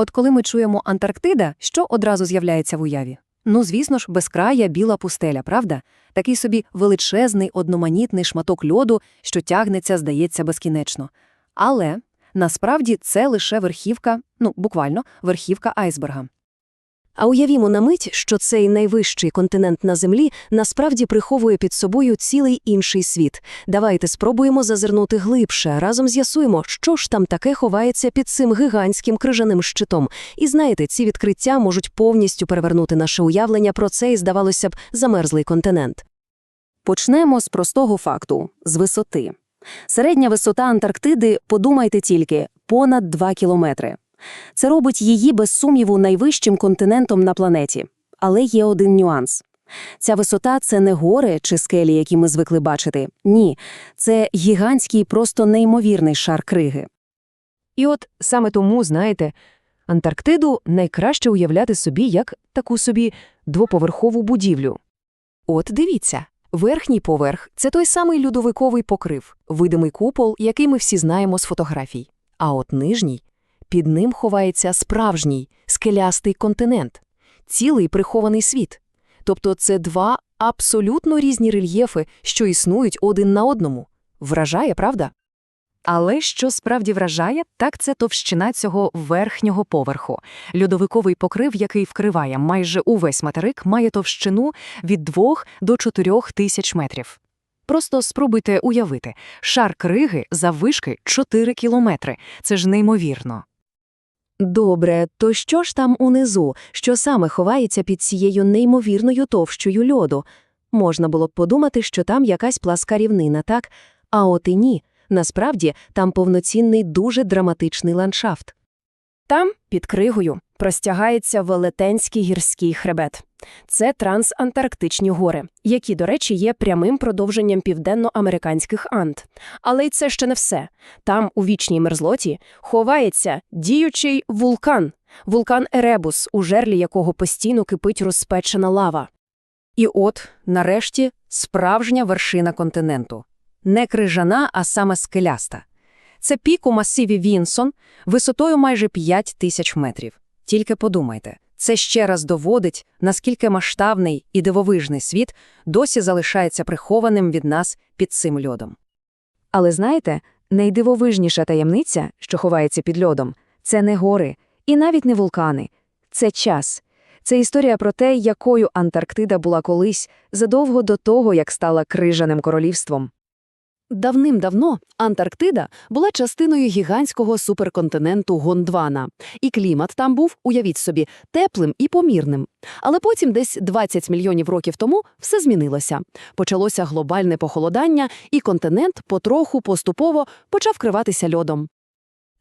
От коли ми чуємо Антарктида, що одразу з'являється в уяві? Ну, звісно ж, безкрая біла пустеля, правда? Такий собі величезний одноманітний шматок льоду, що тягнеться, здається, безкінечно. Але насправді це лише верхівка, ну, буквально, верхівка айсберга. А уявімо на мить, що цей найвищий континент на Землі насправді приховує під собою цілий інший світ. Давайте спробуємо зазирнути глибше, разом з'ясуємо, що ж там таке ховається під цим гігантським крижаним щитом. І знаєте, ці відкриття можуть повністю перевернути наше уявлення про цей, здавалося б, замерзлий континент. Почнемо з простого факту – з висоти. Середня висота Антарктиди, подумайте тільки, понад 2 кілометри. Це робить її, без сумніву, найвищим континентом на планеті. Але є один нюанс. Ця висота – це не гори чи скелі, які ми звикли бачити. Ні, це гігантський, просто неймовірний шар криги. І от саме тому, знаєте, Антарктиду найкраще уявляти собі як таку собі двоповерхову будівлю. От дивіться, верхній поверх – це той самий льодовиковий покрив, видимий купол, який ми всі знаємо з фотографій. А от нижній – під ним ховається справжній, скелястий континент, цілий прихований світ. Тобто це два абсолютно різні рельєфи, що існують один на одному. Вражає, правда? Але що справді вражає, так це товщина цього верхнього поверху. Льодовиковий покрив, який вкриває майже увесь материк, має товщину від 2 до 4 тисяч метрів. Просто спробуйте уявити, шар криги заввишки 4 кілометри. Це ж неймовірно. Добре, то що ж там унизу, що саме ховається під цією неймовірною товщою льоду? Можна було б подумати, що там якась пласка рівнина, так? А от і ні. Насправді, там повноцінний дуже драматичний ландшафт. Там, під кригою, простягається велетенський гірський хребет. Це трансантарктичні гори, які, до речі, є прямим продовженням південноамериканських Анд. Але й це ще не все. Там, у вічній мерзлоті, ховається діючий вулкан, вулкан Еребус, у жерлі якого постійно кипить розпечена лава. І от, нарешті, справжня вершина континенту. Не крижана, а саме скеляста. Це пік у масиві Вінсон висотою майже 5 тисяч метрів. Тільки подумайте, це ще раз доводить, наскільки масштабний і дивовижний світ досі залишається прихованим від нас під цим льодом. Але знаєте, найдивовижніша таємниця, що ховається під льодом, це не гори і навіть не вулкани. Це час. Це історія про те, якою Антарктида була колись, задовго до того, як стала крижаним королівством. Давним-давно Антарктида була частиною гігантського суперконтиненту Гондвана, і клімат там був, уявіть собі, теплим і помірним. Але потім, десь 20 мільйонів років тому, все змінилося. Почалося глобальне похолодання, і континент потроху, поступово почав криватися льодом.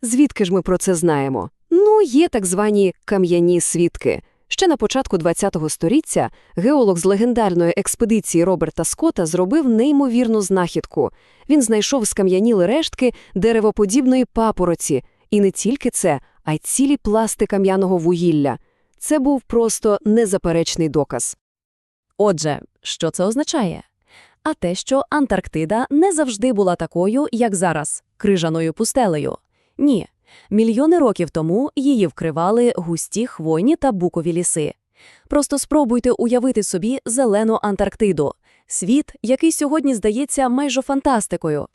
Звідки ж ми про це знаємо? Ну, є так звані кам'яні свідки. Ще на початку ХХ століття геолог з легендарної експедиції Роберта Скотта зробив неймовірну знахідку. Він знайшов скам'яніли рештки деревоподібної папороці. І не тільки це, а й цілі пласти кам'яного вугілля. Це був просто незаперечний доказ. Отже, що це означає? А те, що Антарктида не завжди була такою, як зараз, крижаною пустелею. Ні. Мільйони років тому її вкривали густі хвойні та букові ліси. Просто спробуйте уявити собі зелену Антарктиду – світ, який сьогодні здається майже фантастикою.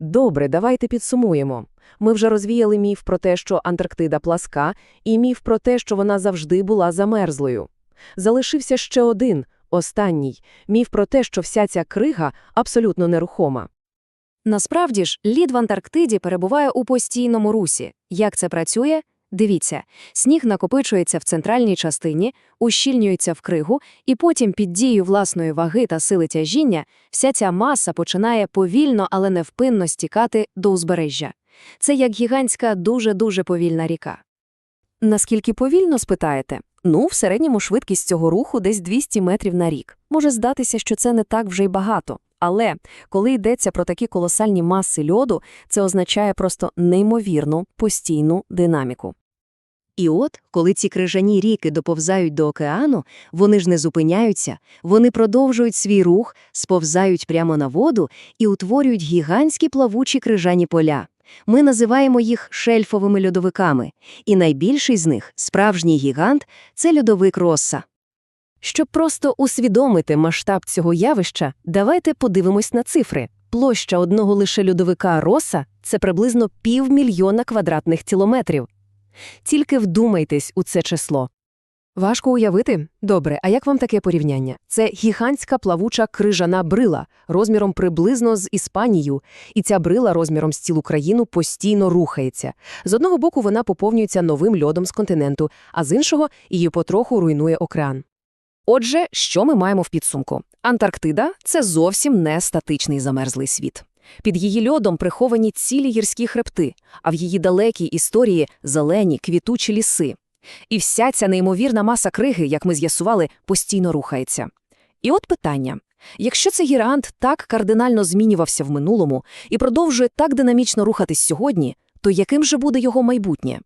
Добре, давайте підсумуємо. Ми вже розвіяли міф про те, що Антарктида пласка, і міф про те, що вона завжди була замерзлою. Залишився ще один, останній – міф про те, що вся ця крига абсолютно нерухома. Насправді ж, лід в Антарктиді перебуває у постійному русі. Як це працює? Дивіться, сніг накопичується в центральній частині, ущільнюється в кригу, і потім під дією власної ваги та сили тяжіння вся ця маса починає повільно, але невпинно стікати до узбережжя. Це як гігантська дуже-дуже повільна ріка. Наскільки повільно, спитаєте? Ну, в середньому швидкість цього руху десь 200 метрів на рік. Може здатися, що це не так вже й багато. Але коли йдеться про такі колосальні маси льоду, це означає просто неймовірну постійну динаміку. І от, коли ці крижані ріки доповзають до океану, вони ж не зупиняються, вони продовжують свій рух, сповзають прямо на воду і утворюють гігантські плавучі крижані поля. Ми називаємо їх шельфовими льодовиками, і найбільший з них, справжній гігант, це льодовик Росса. Щоб просто усвідомити масштаб цього явища, давайте подивимось на цифри. Площа одного лише льодовика Роса – це приблизно півмільйона квадратних кілометрів. Тільки вдумайтесь у це число. Важко уявити? Добре, а як вам таке порівняння? Це гігантська плавуча крижана брила, розміром приблизно з Іспанією, і ця брила розміром з цілу країну постійно рухається. З одного боку вона поповнюється новим льодом з континенту, а з іншого її потроху руйнує океан. Отже, що ми маємо в підсумку? Антарктида – це зовсім не статичний замерзлий світ. Під її льодом приховані цілі гірські хребти, а в її далекій історії – зелені, квітучі ліси. І вся ця неймовірна маса криги, як ми з'ясували, постійно рухається. І от питання. Якщо цей гігант так кардинально змінювався в минулому і продовжує так динамічно рухатись сьогодні, то яким же буде його майбутнє?